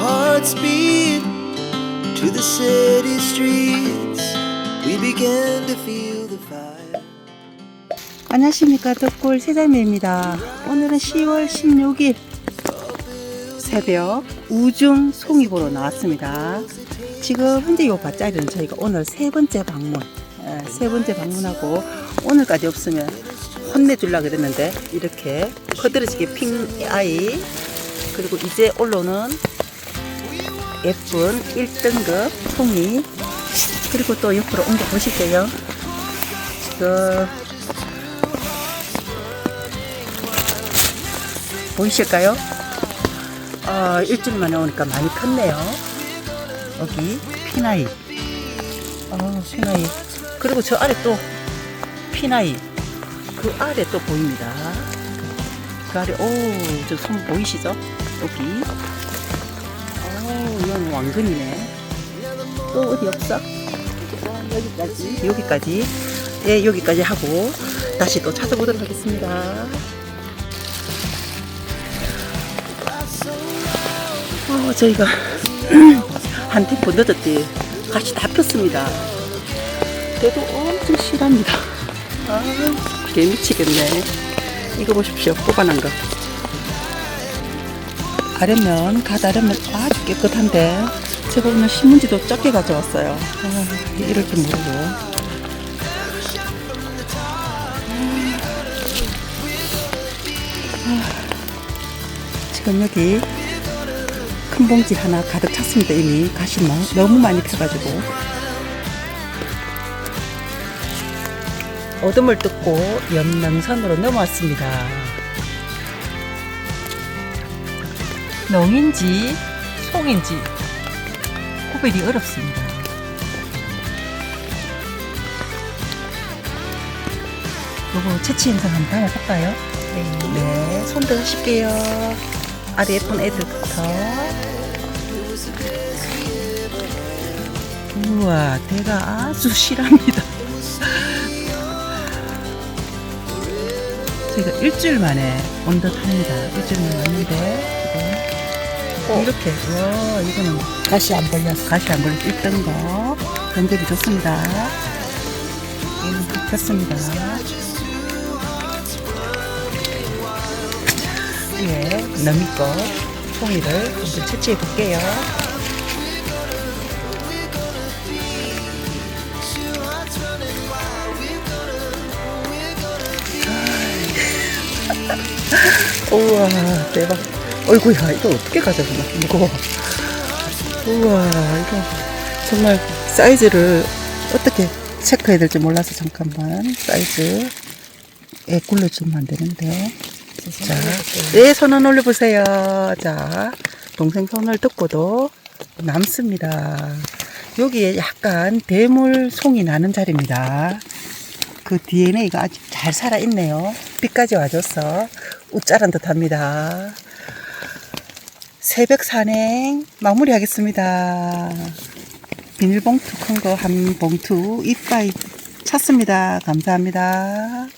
hearts beat to the city streets. We began to feel the fire. 안녕하십니까 덕골 세자매입니다 오늘은 10월 16일 새벽 우중 송이보로 나왔습니다 지금 현재 요 밭자리는 저희가 오늘 세 번째 방문 예, 세 번째 방문하고 오늘까지 없으면 혼내주려고 그랬는데 이렇게 커드러지게 핑 아이 그리고 이제 올라오는 예쁜 1등급 송이 그리고 또 옆으로 옮겨 보실게요 지금 보이실까요? 아, 일주일 만에 오니까 많이 컸네요. 여기 피나이. 아, 피나이. 그리고 저 아래 또 피나이. 그 아래 또 보입니다. 그 아래, 오, 저 손 보이시죠? 여기. 왕근이네. 또 어디 없어? 아, 여기까지. 여기까지. 예, 여기까지 하고 다시 또 찾아보도록 하겠습니다. 어, 저희가 한 템포 늦었지. 같이 다 폈습니다. 그래도 엄청 실합니다. 아, 개 미치겠네. 이거 보십시오. 뽑아난 거. 갓 아래면 아주 깨끗한데, 제가 오늘 신문지도 적게 가져왔어요. 아, 이럴 줄 모르고. 아, 지금 여기 큰 봉지 하나 가득 찼습니다 이미 가시마 너무 많이 펴가지고 어둠을 뜯고 연명선으로 넘어왔습니다 농인지 송인지. 구별이 어렵습니다. 요거 채취 영상 한번 담아볼까요? 네, 네. 손 들어가실게요. 아래 예쁜 애들부터. 우와 대가 아주 실합니다. 저희가 일주일 만에 온 듯 합니다. 일주일 만에 왔는데 이렇게. 와 이거는 가시 안 벌렸어. 가시 안 걸려 1등 거. 견적이 좋습니다. 음, 좋습니다. 위에 너미거 송이를 한번 채취해 볼게요. 우와 대박 어이구야 이거 어떻게 가져가나 무거워 우와 이거 정말 사이즈를 어떻게 체크해야 될지 몰라서 잠깐만 사이즈 에 굴러주면 안 되는데 자, 네, 손을 올려보세요. 자, 동생 손을 듣고도 남습니다. 여기에 약간 대물 송이 나는 자리입니다. 그 DNA가 아주 잘 살아있네요. 빛까지 와줘서 우짜란 듯 합니다. 새벽 산행 마무리하겠습니다. 비닐봉투 큰 거 한 봉투 이빠이 찼습니다. 감사합니다.